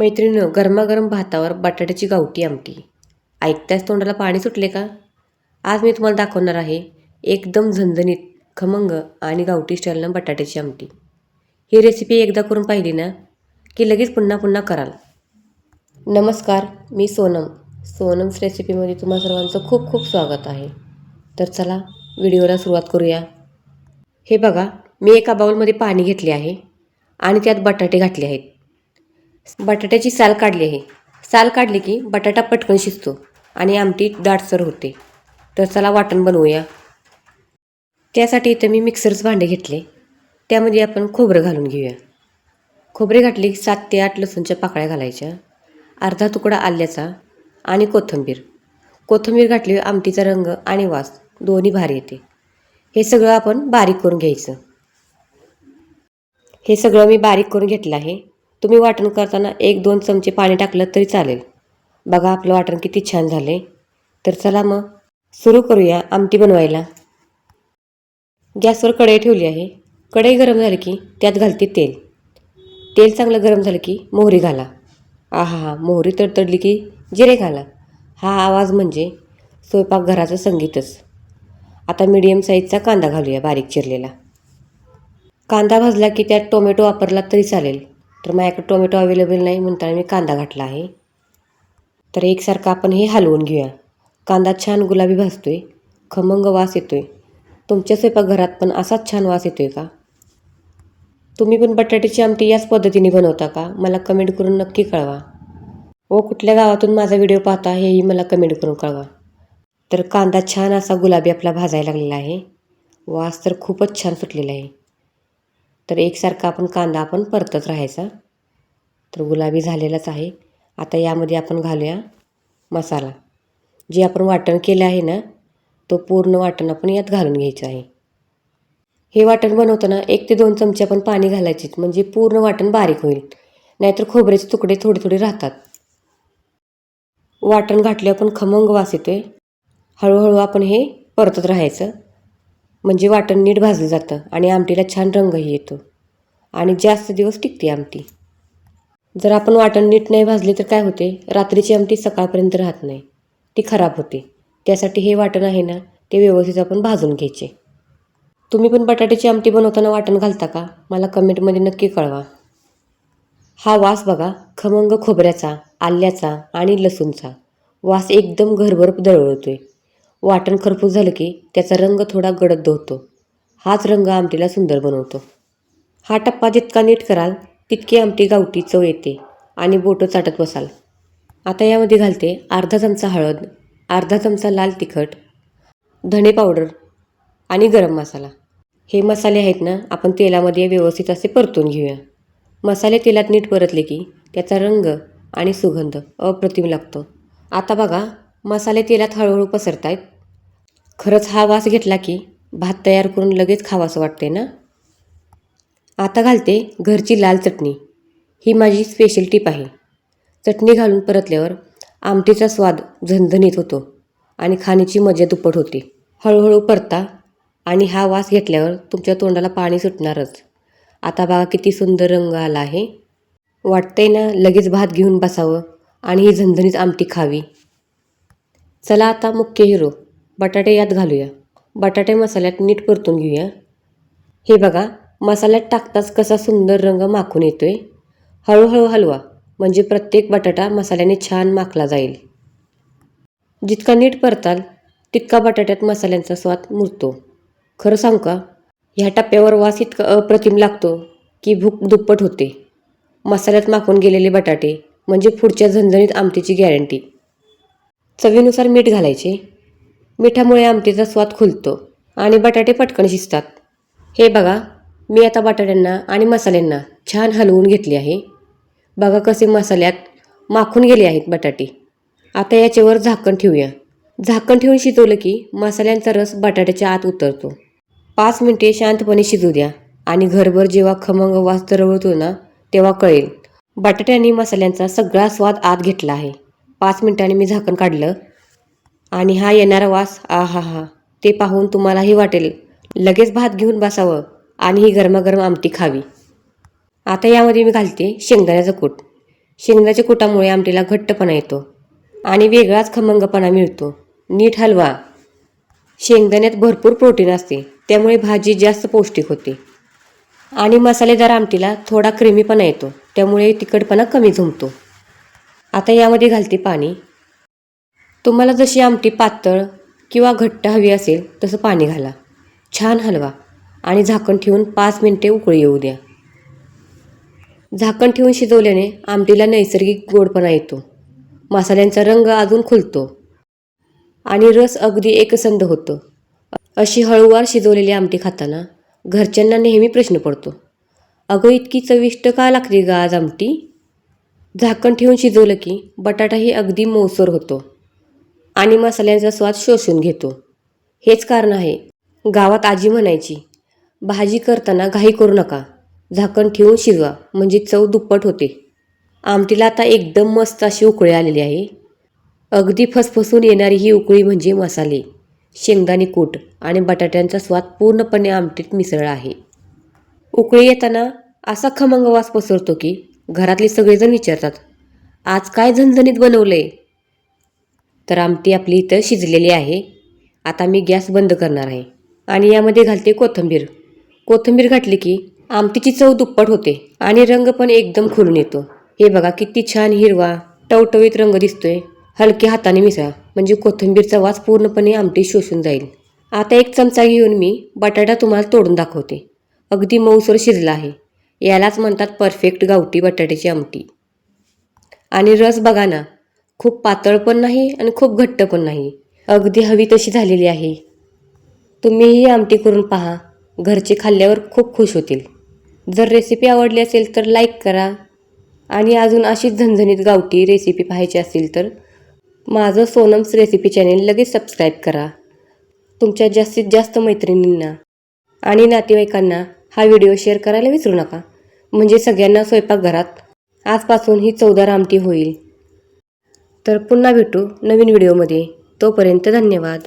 मैत्रिणीनं गरमागरम भातावर बटाट्याची गावठी आमटी. ऐकताच तोंडाला पाणी सुटले का? आज मी तुम्हाला दाखवणार आहे एकदम झणझणीत खमंग आणि गावठी स्टाईलनं बटाट्याची आमटी. ही रेसिपी एकदा करून पाहिली ना की लगेच पुन्हा पुन्हा कराल. नमस्कार मी सोनम. सोनम्स रेसिपीमध्ये तुम्हा सर्वांचं खूप खूप स्वागत आहे. तर चला व्हिडिओला सुरुवात करूया. हे बघा मी एका बाऊलमध्ये पाणी घेतले आहे आणि त्यात बटाटे घातले आहेत. बटाट्याची साल काढली आहे. साल काढली की बटाटा पटकन शिजतो आणि आमटी दाटसर होते. तर चला वाटण बनवूया. त्यासाठी इथं मी मिक्सरचं भांडे घेतले. त्यामध्ये आपण खोबरं घालून घेऊया. खोबरे घातली की सात ते आठ लसूणच्या पाकळ्या घालायच्या. अर्धा तुकडा आल्याचा आणि कोथिंबीर. कोथिंबीर घातली आमटीचा रंग आणि वास दोन्ही भारी येते. हे सगळं आपण बारीक करून घ्यायचं. हे सगळं मी बारीक करून घेतलं आहे. तुम्ही वाटण करताना एक दोन चमचे पाणी टाकलं तरी चालेल. बघा आपलं वाटण किती छान झाले तर चला मग सुरू करूया आमटी बनवायला. गॅसवर कढई ठेवली आहे. कढई गरम झाली की त्यात घालते तेल. तेल चांगलं गरम झालं की मोहरी घाला. आहा हा मोहरी तडतडली की जिरे घाला. हा आवाज म्हणजे स्वयंपाकघराचं संगीतच. आता मीडियम साईजचा कांदा घालूया बारीक चिरलेला. कांदा भाजला की त्यात टोमॅटो वापरला तरी चालेल. तर माझ्याकडे टोमॅटो अवेलेबल नाही म्हणताना मी कांदा घातला आहे. तर एकसारखं आपण हे हलवून घेऊया. कांदा छान गुलाबी भाजतोय खमंग वास येतो आहे तुमच्या स्वयंपाकघरात पण असाच छान वास येतो आहे का? तुम्ही पण बटाट्याची आमटी याच पद्धतीने बनवता का? मला कमेंट करून नक्की कळवा. व कुठल्या गावातून माझा व्हिडिओ पाहता हेही मला कमेंट करून कळवा. तर कांदा छान असा गुलाबी आपला भाजायला लागलेला आहे. वास तर खूपच छान सुटलेला आहे. तर एकसारखा आपण कांदा आपण परतत राहायचा. तर गुलाबी झालेलाच आहे. आता यामध्ये आपण घालूया मसाला. जे आपण वाटण केलं आहे ना तो पूर्ण वाटण आपण यात घालून घ्यायचं आहे. हे वाटण बनवताना एक ते दोन चमचे आपण पाणी घालायचे म्हणजे पूर्ण वाटण बारीक होईल. नाहीतर खोबऱ्याचे तुकडे थोडे थोडे राहतात. वाटण घातले आपण खमंग वास येतोय. हळूहळू आपण हे परतत राहायचं. म्हणजे वाटण नीट भाजलं जातं आणि आमटीला छान रंगही येतो. आणि जास्त दिवस टिकते आमटी. जर आपण वाटण नीट नाही भाजली तर काय होते? रात्रीची आमटी सकाळपर्यंत राहत नाही. ती खराब होते. त्यासाठी हे वाटण आहे ना ते व्यवस्थित आपण भाजून घ्यायचे. तुम्ही पण बटाट्याची आमटी बनवताना वाटण घालता का? मला कमेंटमध्ये नक्की कळवा. हा वास बघा खमंग खोबऱ्याचा आल्याचा आणि लसूणचा. वास एकदम घरभर दळवळतोय वाटण खरपूस झालं की त्याचा रंग थोडा गडद होतो. हाच रंग आमटीला सुंदर बनवतो. हा टप्पा जितका नीट कराल तितकी आमटी गावठी चव येते आणि बोटं चाटत बसाल. आता यामध्ये घालते अर्धा चमचा हळद अर्धा चमचा लाल तिखट धणे पावडर आणि गरम मसाला. हे मसाले आहेत ना आपण तेलामध्ये व्यवस्थित असे परतून घेऊया. मसाले तेलात नीट परतले की त्याचा रंग आणि सुगंध अप्रतिम लागतो. आता बघा मसाले तेलात हळूहळू पसरत आहेत खरंच हा वास घेतला की भात तयार करून लगेच खावासं वाटते ना? आता घालते घरची लाल चटणी. ही माझी स्पेशल टीप आहे. चटणी घालून परतल्यावर आमटीचा स्वाद झणझणीत होतो आणि खाण्याची मजा दुप्पट होते. हळूहळू परता आणि हा वास घेतल्यावर तुमच्या तोंडाला पाणी सुटणारच. आता बघा किती सुंदर रंग आला आहे. वाटतंय ना लगेच भात घेऊन बसावं आणि ही झणझणीत आमटी खावी. चला आता मुख्य हिरो बटाटे यात घालूया. बटाटे मसाल्यात नीट परतून घेऊया. हे बघा मसाल्यात टाकताच कसा सुंदर रंग माखून येतो आहे हळूहळू हलवा म्हणजे प्रत्येक बटाटा मसाल्याने छान माखला जाईल. जितका नीट परताल तितका बटाट्यात मसाल्यांचा स्वाद मुरतो. खरं सांग का? ह्या टप्प्यावर वास इतका अप्रतिम लागतो की भूक दुप्पट होते. मसाल्यात माखून गेलेले बटाटे म्हणजे पुढच्या झणझणीत आमटीची गॅरंटी. चवीनुसार मीठ घालायचे. मिठामुळे आमटीचा स्वाद खुलतो आणि बटाटे पटकन शिजतात. हे बघा मी आता बटाट्यांना आणि मसाल्यांना छान हलवून घेतले आहे. बघा कसे मसाल्यात माखून गेले आहेत बटाटे. आता याच्यावर झाकण ठेवूया. झाकण ठेवून शिजवलं की मसाल्यांचा रस बटाट्याच्या आत उतरतो. पाच मिनिटे शांतपणे शिजू द्या आणि घरभर जेव्हा खमंग वास दरवळतो ना तेव्हा कळेल. बटाटे आणि मसाल्यांचा सगळा स्वाद आत घेतला आहे. पाच मिनिटांनी मी झाकण काढलं आणि हा येणारा वास आ हा हा ते पाहून तुम्हालाही वाटेल. लगेच भात घेऊन बसावं आणि ही गरमागरम आमटी खावी. आता यामध्ये मी घालते शेंगदाण्याचं कूट. शेंगदाच्या कुटामुळे आमटीला घट्टपणा येतो आणि वेगळाच खमंगपणा मिळतो. नीट हलवा. शेंगदाण्यात भरपूर प्रोटीन असते त्यामुळे भाजी जास्त पौष्टिक होते. आणि मसालेदार आमटीला थोडा क्रिमीपणा येतो त्यामुळे तिखटपणा कमी झुमतो आता यामध्ये घालते पाणी. तुम्हाला जशी आमटी पातळ किंवा घट्ट हवी असेल तसं पाणी घाला. छान हलवा आणि झाकण ठेवून पाच मिनटे उकळी येऊ द्या. झाकण ठेवून शिजवल्याने आमटीला नैसर्गिक गोडपणा येतो. मसाल्यांचा रंग अजून खुलतो आणि रस अगदी एकसंध होतो. अशी हळूवार शिजवलेली आमटी खाताना घरच्यांना नेहमी प्रश्न पडतो अगं इतकी चविष्ट का लागते गा आज आमटी? झाकण ठेवून शिजवलं की बटाटाही अगदी मौसर होतो. आणि मसाल्यांचा स्वाद शोषून घेतो. हेच कारण आहे. गावात आजी म्हणायची भाजी करताना घाई करू नका. झाकण ठेवून शिजवा. म्हणजे चव दुप्पट होते. आमटीला आता एकदम मस्त अशी उकळी आलेली आहे. अगदी फसफसून येणारी ही उकळी म्हणजे मसाले शेंगदाणे कूट आणि बटाट्यांचा स्वाद पूर्णपणे आमटीत मिसळला आहे. उकळी येताना असा खमंग वास पसरतो की घरातले सगळेजण विचारतात आज काय झणझणीत बनवलं आहे तर आमटी आपली इथं शिजलेली आहे. आता मी गॅस बंद करणार आहे. आणि यामध्ये घालते कोथिंबीर. कोथिंबीर घातली की आमटीची चव दुप्पट होते आणि रंग पण एकदम खुलून येतो. हे बघा किती छान हिरवा टवटवीत रंग दिसतोय. हलक्या हाताने मिसळा. म्हणजे कोथिंबीरचा वास पूर्णपणे आमटी शोषून जाईल. आता एक चमचा घेऊन मी बटाटा तुम्हाला तोडून दाखवते. अगदी मऊसर शिजला आहे. यालाच म्हणतात परफेक्ट गावठी बटाट्याची आमटी. आणि रस बघा ना खूप पातळ पण नाही आणि खूप घट्ट पण नाही. अगदी हवी तशी झालेली आहे. तुम्ही ही आमटी करून पहा. घरचे खाल्ल्यावर खूप खुश होतील. जर रेसिपी आवडली असेल तर लाईक करा. आणि अजून अशीच झणझणीत गावठी रेसिपी पाहायची असेल तर माझं सोनम्स रेसिपी चॅनेल लगेच सबस्क्राईब करा. तुमच्या जास्तीत जास्त मैत्रिणींना आणि नातेवाईकांना हा व्हिडिओ शेअर करायला विसरू नका. म्हणजे सगळ्यांना स्वयंपाकघरात आजपासून ही चवदार आमटी होईल. तर पुन्हा भेटू नवीन व्हिडिओमध्ये. तोपर्यंत धन्यवाद.